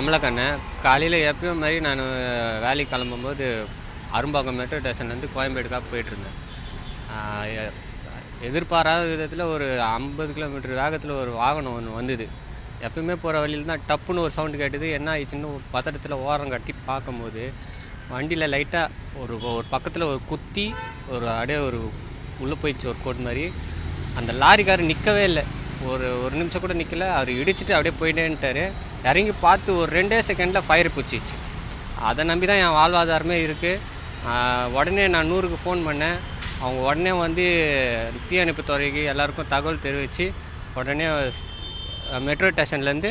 கமலக்கண்ணன் காலையில் எப்பயும் மாதிரி நான் வேலைக்கு கிளம்பும்போது அரும்பாக்கம் மெட்ரோ ஸ்டேஷன்லேருந்து கோயம்பேடுக்காக போயிட்டுருந்தேன். எதிர்பாராத விதத்தில் ஒரு ஐம்பது கிலோமீட்டர் வேகத்தில் ஒரு வாகனம் ஒன்று வந்தது. எப்பயுமே போகிற வழியில் தான் டப்புன்னு ஒரு சவுண்டு கேட்டது. என்ன ஆயிடுச்சுன்னு ஒரு பதட்டத்தில் ஓரம் கட்டி பார்க்கும்போது வண்டியில் லைட்டாக ஒரு ஒரு பக்கத்தில் ஒரு குத்தி ஒரு அப்படியே ஒரு உள்ளே போயிடுச்சு ஒரு கோட் மாதிரி. அந்த லாரிக்காரர் நிற்கவே இல்லை. ஒரு ஒரு நிமிஷம் கூட நிற்கல அவர் இடிச்சிட்டு அப்படியே போயிட்டேன்ட்டார். இறங்கி பார்த்து ஒரு ரெண்டே செகண்டில் ஃபயர் பிடிச்சிச்சு அதை நம்பி தான் என் வாழ்வாதாரமே இருக்குது உடனே நான் நூறுக்கு ஃபோன் பண்ணேன். அவங்க உடனே வந்து தீயணைப்பு துறைக்கு எல்லாருக்கும் தகவல் தெரிவித்து உடனே மெட்ரோ ஸ்டேஷன்லேருந்து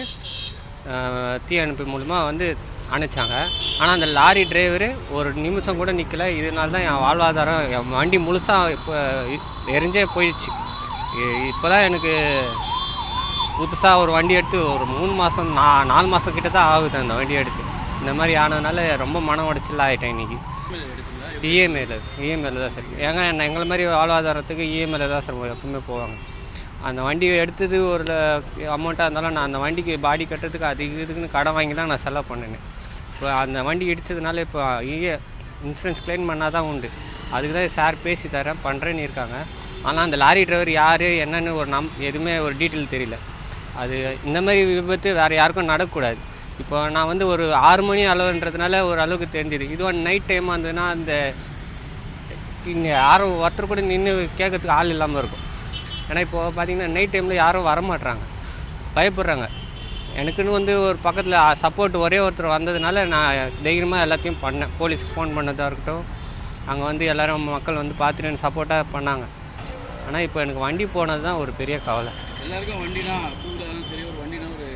தீயணைப்பு மூலமாக வந்து அனுப்பிச்சாங்க ஆனால் அந்த லாரி டிரைவரு ஒரு நிமிஷம் கூட நிற்கல இதனால தான் என் வாழ்வாதாரம் என் வண்டி முழுசாக இப்போ எரிஞ்சே போயிடுச்சு. இப்போ தான் எனக்கு புதுசாக ஒரு வண்டி எடுத்து ஒரு மூணு மாதம் நா நாலு மாதம் கிட்ட தான் ஆகுது அந்த வண்டி எடுத்து. இந்த மாதிரி ஆனதுனால ரொம்ப மன உடைச்சல் ஆகிட்டேன் இன்றைக்கி இஎம்ஐயில் இஎம்ஐயில் தான் சார். ஏங்க என்ன எங்களை மாதிரி வாழ்வாதாரத்துக்கு இஎம்ஐயில் தான் சார் எப்பவுமே போவாங்க. அந்த வண்டி எடுத்தது ஒரு அமௌண்ட்டாக இருந்தாலும் நான் அந்த வண்டிக்கு பாடி கட்டுறதுக்கு அது இதுக்குன்னு கடன் வாங்கி தான் நான் செலவு பண்ணினேன். இப்போ அந்த வண்டி இடித்ததுனால இப்போ இஏ இன்சூரன்ஸ் கிளைம் பண்ணால் தான் உண்டு. அதுக்கு தான் சார் பேசி தரேன் பண்ணுறேன்னு இருக்காங்க. ஆனால் அந்த லாரி டிரைவர் யார் என்னன்னு ஒரு நம் எதுவுமே ஒரு டீட்டெயில் தெரியல. அது இந்த மாதிரி விபத்து வேறு யாருக்கும் நடக்கக்கூடாது. இப்போ நான் வந்து ஒரு ஆறு மணி அளவுன்றதுனால ஒரு அளவுக்கு தெரிஞ்சுது. இதுவும் நைட் டைமாக இருந்ததுன்னா அந்த இங்கே யாரும் ஒருத்தர் கூட நின்று கேட்கறதுக்கு ஆள் இல்லாமல் இருக்கும். ஏன்னா இப்போ பார்த்திங்கன்னா நைட் டைமில் யாரும் வரமாட்றாங்க. பயப்படுறாங்க. எனக்குன்னு வந்து ஒரு பக்கத்தில் சப்போர்ட் ஒரே ஒருத்தர் வந்ததுனால நான் தைரியமாக எல்லாத்தையும் பண்ணேன். போலீஸ்க்கு ஃபோன் பண்ணதாக இருக்கட்டும். அங்கே வந்து எல்லோரும் மக்கள் வந்து பார்த்துட்டு எனக்கு சப்போர்ட்டாக பண்ணாங்க. ஆனால் இப்போ எனக்கு வண்டி போனது தான் ஒரு பெரிய கவலை. எல்லாருக்கும் வண்டி தான் சரி ஒரு வண்டினா ஒரு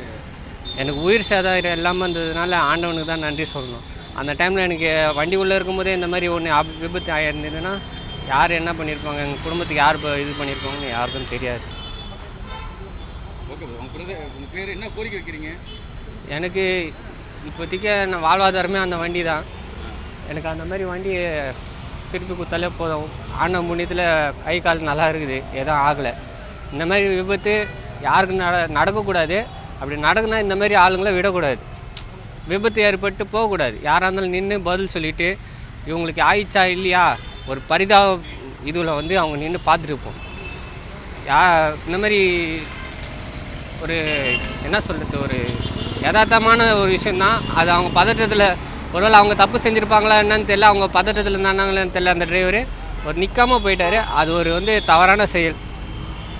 எனக்கு உயிர் சேதாரம் இல்லாமல் இருந்ததுனால ஆண்டவனுக்கு தான் நன்றி சொல்லணும். அந்த டைமில் எனக்கு வண்டி உள்ளே இருக்கும்போதே இந்த மாதிரி ஒன்று விபத்து ஆயிருந்ததுன்னா யார் என்ன பண்ணியிருப்பாங்க எங்கள் குடும்பத்துக்கு யார் இப்போ இது பண்ணியிருப்பாங்கன்னு யாருக்கும் தெரியாது. எனக்கு இப்போதைக்கு நான் வாழ்வாதாரமே அந்த வண்டி தான். எனக்கு அந்த மாதிரி வண்டி திருப்பி கொடுத்தாலே போதும். ஆன முன்னியத்தில் கை கால் நல்லா இருக்குது. எதுவும் ஆகலை. இந்த மாதிரி விபத்து யாருக்கும் நட நடக்கக்கூடாது. அப்படி நடக்குனா இந்த மாதிரி ஆளுங்களை விடக்கூடாது. விபத்து ஏற்பட்டு போகக்கூடாது. யாராக இருந்தாலும் நின்று பதில் சொல்லிவிட்டு இவங்களுக்கு ஆயிடுச்சா இல்லையா? ஒரு பரிதாப இதில் வந்து அவங்க நின்று பார்த்துருப்போம் யா இந்த மாதிரி ஒரு என்ன சொல்கிறது ஒரு யதார்த்தமான ஒரு விஷயந்தான் அது அவங்க பதட்டத்தில் ஒருவேளை அவங்க தப்பு செஞ்சுருப்பாங்களா என்னன்னு தெரியல அவங்க பதட்டத்தில் இருந்தாங்களான்னு தெரியல அந்த டிரைவரு ஒரு நிற்காம போயிட்டார். அது ஒரு வந்து தவறான செயல்.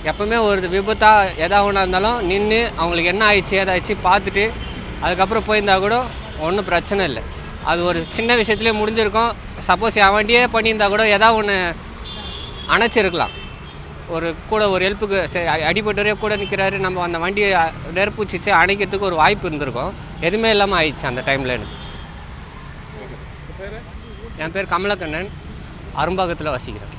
எப்பவுமே ஒரு விபத்தாக எதா ஒன்றா இருந்தாலும் நின்று அவங்களுக்கு என்ன ஆயிடுச்சு ஏதாச்சு பார்த்துட்டு அதுக்கப்புறம் போயிருந்தா கூட ஒன்றும் பிரச்சனை இல்லை. அது ஒரு சின்ன விஷயத்துலேயே முடிஞ்சிருக்கும். சப்போஸ் என் வண்டியே பண்ணியிருந்தா கூட எதா ஒன்று அணைச்சிருக்கலாம். ஒரு கூட ஒரு ஹெல்ப்புக்கு சரி அடிபட்டவரே கூட நிற்கிறாரு நம்ம அந்த வண்டியை நெருப்புச்சிச்சு அணைக்கிறதுக்கு ஒரு வாய்ப்பு இருந்திருக்கும். எதுவுமே இல்லாமல் ஆயிடுச்சு அந்த டைமில் எனக்கு. என் பேர் கமலக்கண்ணன். அரும்பாக்கத்தில் வசிக்கிறேன்.